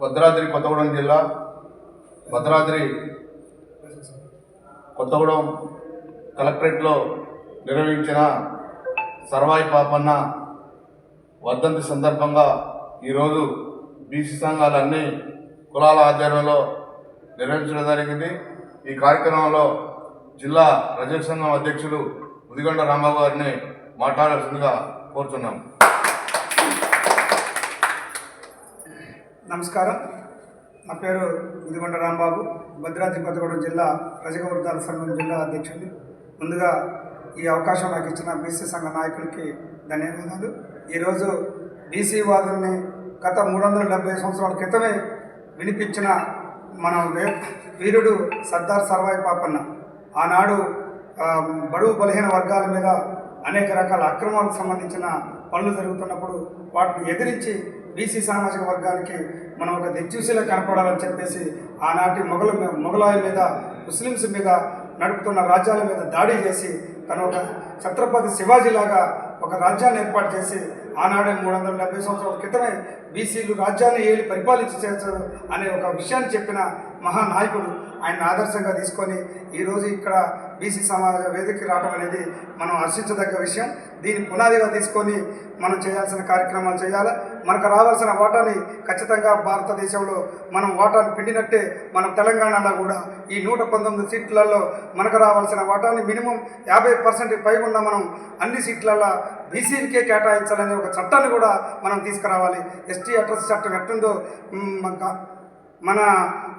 భద్రాద్రి కొత్తగూడెం జిల్లా. భద్రాద్రి కొత్తగూడెం కలెక్టరేట్లో నిర్వహించిన సర్వాయి పాపన్న వర్ధంతి సందర్భంగా ఈరోజు బీసీ సంఘాలన్నీ కులాల ఆధ్వర్యంలో నిర్వహించడం జరిగింది. ఈ కార్యక్రమంలో జిల్లా రజత సంఘం అధ్యక్షులు ముదిగొండ రాంబాబు గారిని మాట్లాడాల్సిందిగా కోరుతున్నాము నమస్కారం. నా పేరు ముదిగొండ రాంబాబు. భద్రాద్రి కొత్తగూడెం జిల్లా రజక సంఘం జిల్లా అధ్యక్షుడిని. ముందుగా ఈ అవకాశం నాకు ఇచ్చిన బీసీ సంఘ నాయకులకి ధన్యవాదాలు. ఈరోజు బీసీ వాదుల్ని గత మూడు వందల డెబ్బై సంవత్సరాల క్రితమే వినిపించిన మన వీరుడు సర్దార్ సర్వాయి పాపన్న. ఆనాడు బడుగు బలహీన వర్గాల మీద అనేక రకాల అక్రమాలకు సంబంధించిన పనులు జరుగుతున్నప్పుడు వాటిని ఎదిరించి బీసీ సామాజిక వర్గానికి మనం ఒక దిక్చూసిలా కనపడాలని చెప్పేసి ఆనాటి మొఘల మొఘలాయ మీద ముస్లిమ్స్ మీద నడుపుతున్న రాజ్యాల మీద దాడి చేసి తను ఒక ఛత్రపతి శివాజీలాగా ఒక రాజ్యాన్ని ఏర్పాటు చేసి ఆనాడే మూడు వందల డెబ్బై సంవత్సరాల క్రితమే బీసీలు రాజ్యాన్ని ఏలి పరిపాలించవచ్చు అనే ఒక విషయాన్ని చెప్పిన మహానాయకుడు ఆయన ఆదర్శంగా తీసుకొని ఈరోజు ఇక్కడ బీసీ సమాజ వేదికకి రావడం అనేది మనం హర్షించదగ్గ విషయం. దీన్ని పునాదిగా తీసుకొని మనం చేయాల్సిన కార్యక్రమాలు చేయాలి. మనకు రావాల్సిన వాటాని ఖచ్చితంగా భారతదేశంలో మనం వాటాను పిండినట్టే మనం తెలంగాణలో కూడా ఈ నూట పంతొమ్మిది సీట్లలో మనకు రావాల్సిన వాటాని మినిమం యాభై పర్సెంట్ పై ఉన్న మనం అన్ని సీట్లలో బీసీలకే కేటాయించాలనే ఒక చట్టాన్ని కూడా మనం తీసుకురావాలి. ఎస్టీ అడ్రస్ చట్టం ఎట్టుందో మన-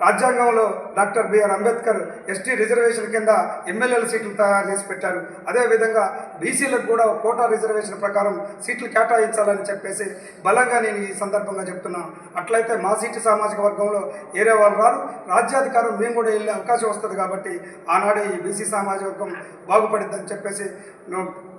రాజ్యాంగంలో doctor BR Ambedkar ST reservation కింద ఎమ్మెల్యేల సీట్లు తయారు చేసి పెట్టారు. అదేవిధంగా బీసీలకు కూడా కోటా రిజర్వేషన్ ప్రకారం సీట్లు కేటాయించాలని చెప్పేసి బలంగా నేను ఈ సందర్భంగా చెప్తున్నాను అట్లయితే మా సీటు సామాజిక వర్గంలో ఏరే వాళ్ళు రారు. రాజ్యాధికారం మేము కూడా వెళ్ళే అవకాశం వస్తుంది కాబట్టి ఆనాడే ఈ బీసీ సామాజిక వర్గం బాగుపడిద్దని చెప్పేసి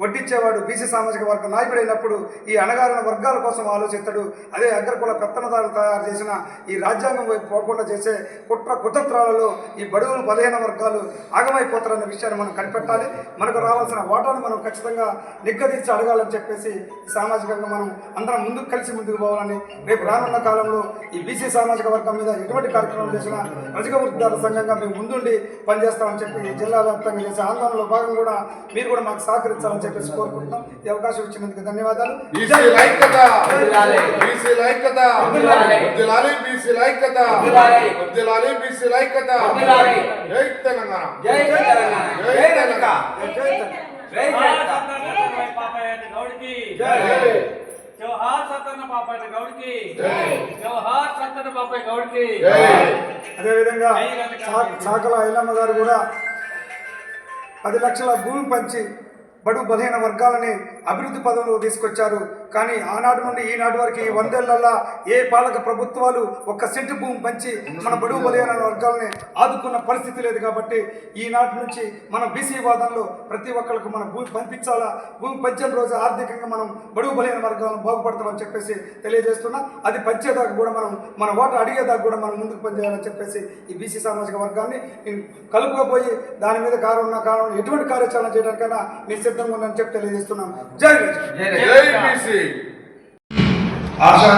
వడ్డిచ్చేవాడు బీసీ సామాజిక వర్గ నాయకుడైనప్పుడు ఈ అణగారిన వర్గాల కోసం ఆలోచిస్తాడు. అదే అగ్రకుల పెత్తనదారులు తయారు చేసిన ఈ రాజ్యాంగం వైపు పోకుండా చేసే కుట్ర కుతంత్రాలలో ఈ బడుగులు బలహీన వర్గాలు ఆగమైపోతారన్న విషయాన్ని మనం కనిపెట్టాలి. మనకు రావాల్సిన వాటాను మనం ఖచ్చితంగా నిగ్గదీర్చి అడగాలని చెప్పేసి సామాజికంగా మనం అందరం ముందుకు కలిసి ముందుకు పోవాలని రేపు రానున్న కాలంలో ఈ బీసీ సామాజిక వర్గం మీద ఎటువంటి కార్యక్రమం చేసినా రజక వృద్ధాల సంఘంగా మేము ముందుండి పనిచేస్తామని చెప్పి జిల్లా వ్యాప్తంగా చేసే ఆందోళనలో భాగం కూడా మీరు కూడా మాకు సహకరించాలని చెప్పేసి కోరుకుంటున్నాం. ఈ అవకాశం ఇచ్చినందుకు ధన్యవాదాలు. బీసీ వర్ధిల్లాలి. బీసీ వర్ధిల్లాలి. వర్ధిల్లాలి బీసీ వర్ధిల్లాలి. వర్ధిల్లాలి బీసీ వర్ధిల్లాలి. జై తెలంగాణ. జై తెలంగాణ. జై తెలంగాణ. జై జై. జోహార్ సత్తన్న పాపయ్య గౌడ్కి. జై. జోహార్ సత్తన్న పాపయ్య గౌడ్కి. జై. అదేవిధంగా చాకల ఐలమ్మ గారు కూడా పది లక్షల భూమి పంచి బడు బలహీన వర్గాలని అభివృద్ధి పదంలో తీసుకొచ్చారు. కానీ ఆనాటి నుండి ఈనాటి వరకు ఈ వందేళ్ళలో ఏ పాలక ప్రభుత్వాలు ఒక్క సెంటు భూమి పంచి మన బడుగు బలహీన వర్గాలని ఆదుకున్న పరిస్థితి లేదు కాబట్టి ఈనాటి నుంచి మన బీసీ వాదంలో ప్రతి ఒక్కరికి మన భూమి పంపించాలా? భూమి పంచిన రోజు ఆర్థికంగా మనం బడుగు బలహీన వర్గాలను బాగుపడతామని చెప్పేసి తెలియజేస్తున్నా. అది పంచేదాకా కూడా మనం మన ఓటు అడిగేదాకా కూడా మనం ముందుకు పనిచేయాలని చెప్పేసి ఈ బీసీ సామాజిక వర్గాన్ని కలుపుకోపోయి దాని మీద కారణం కారణం ఎటువంటి కార్యాచరణ చేయడానికైనా మీ సిద్ధంగా ఉందని చెప్పి తెలియజేస్తున్నాం జై జై ఆశా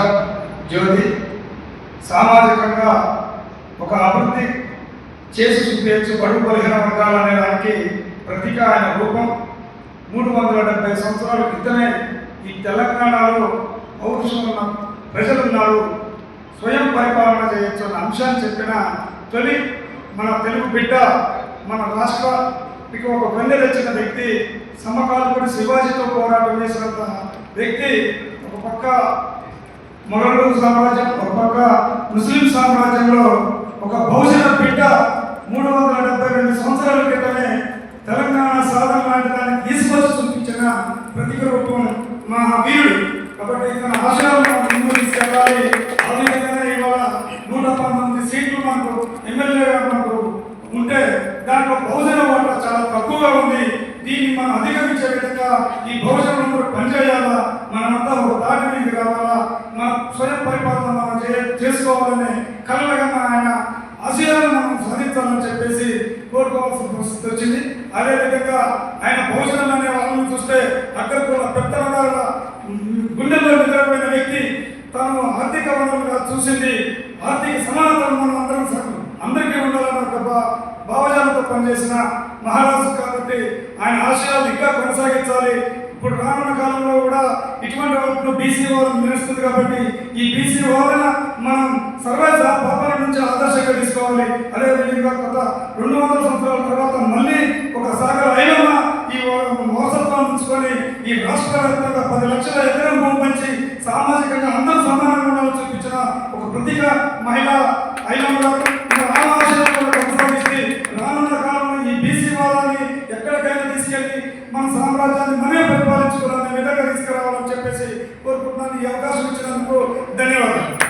జ్యోతి సామాజికంగా ఒక అభివృద్ధి చేసి చూపించు బడుగు బలహీన వర్గాలు అనే దానికి ప్రతీక ఆయన రూపం. మూడు వందల డెబ్బై సంవత్సరాల క్రితమే ఈ తెలంగాణలో పౌరుషం ఉన్న ప్రజలున్నారు స్వయం పరిపాలన చేయొచ్చు అన్న అంశాన్ని చెప్పిన తొలి మన తెలుగు బిడ్డ మన రాష్ట్రానికి ఒక వెన్నె తెచ్చిన వ్యక్తి సమకాలకుడు శివాజీతో పోరాటం చేసినంత వ్యక్తి ఒక పక్క మొఘలు సామ్రాజ్యం ఒక పక్క ముస్లిం సామ్రాజ్యంలో ఒక బహుజన పిట్ట మూడు వందల డెబ్బై రెండు సంవత్సరాల క్రితమే తెలంగాణ సాధన లాంటి దాన్ని తీసుకొచ్చి చూపించిన ప్రతిక రూపం మా వీరుడు కాబట్టి తన ఆశయాలను మనం ముందుకు తీసుకెళ్ళాలి ఆ విధంగానే ఇవాళ నూట పంతొమ్మిది సీట్లు మనకు ఎమ్మెల్యేగా మనకు ఉంటే దాంట్లో బహుజన చాలా తక్కువగా ఉంది. దీన్ని మనం అధిగమించే విధంగా ఈ బహుజనులందరూ పనిచేయాలా? మనమంతా ఒక దాటి మీద కావాలా మన స్వయం పరిపాలన మనం చే- చేసుకోవాలని కలలుగా ఆయన ఆశయాలను మనం సాధించాలని చెప్పేసి కోరుకోవాల్సిన పరిస్థితి వచ్చింది. అదేవిధంగా ఆయన భోజనం అనే వాళ్ళని చూస్తే అగ్రకుల పెత్తనదారుల గుండెల్లో నిద్రపోయిన వ్యక్తి తాను ఆర్థిక వనరులుగా చూసింది. ఆర్థిక సమానతను మనం అందరం చేసిన మహారాజు కాబట్టి ఆయన ఆశయాలు ఇంకా కొనసాగించాలి. ఇప్పుడు రానున్న కాలంలో కూడా ఇటువంటి వాళ్ళను బీసీ వాళ్ళను నిలుస్తుంది కాబట్టి ఈ బీసీ వాళ్ళ మనం సర్వే పాపాల నుంచి ఆదర్శంగా తీసుకోవాలి. అదేవిధంగా గత రెండు వందల సంవత్సరాల తర్వాత మళ్ళీ ఒక సాగర అయిన ఈ మోసత్వం ఉంచుకొని ఈ రాష్ట్ర వ్యాప్తంగా పది లక్షల ఎకరం పంపించి సామాజికంగా అందరూ సమానంగా చూపించిన ఒక ప్రతిగా మహిళ అయిన మన సామ్రాజ్యాన్ని మనమే పరిపాలించుకోవాలనే విధంగా తీసుకురావాలని చెప్పేసి కోరుకుంటున్నాను. ఈ అవకాశం ఇచ్చినందుకు ధన్యవాదాలు.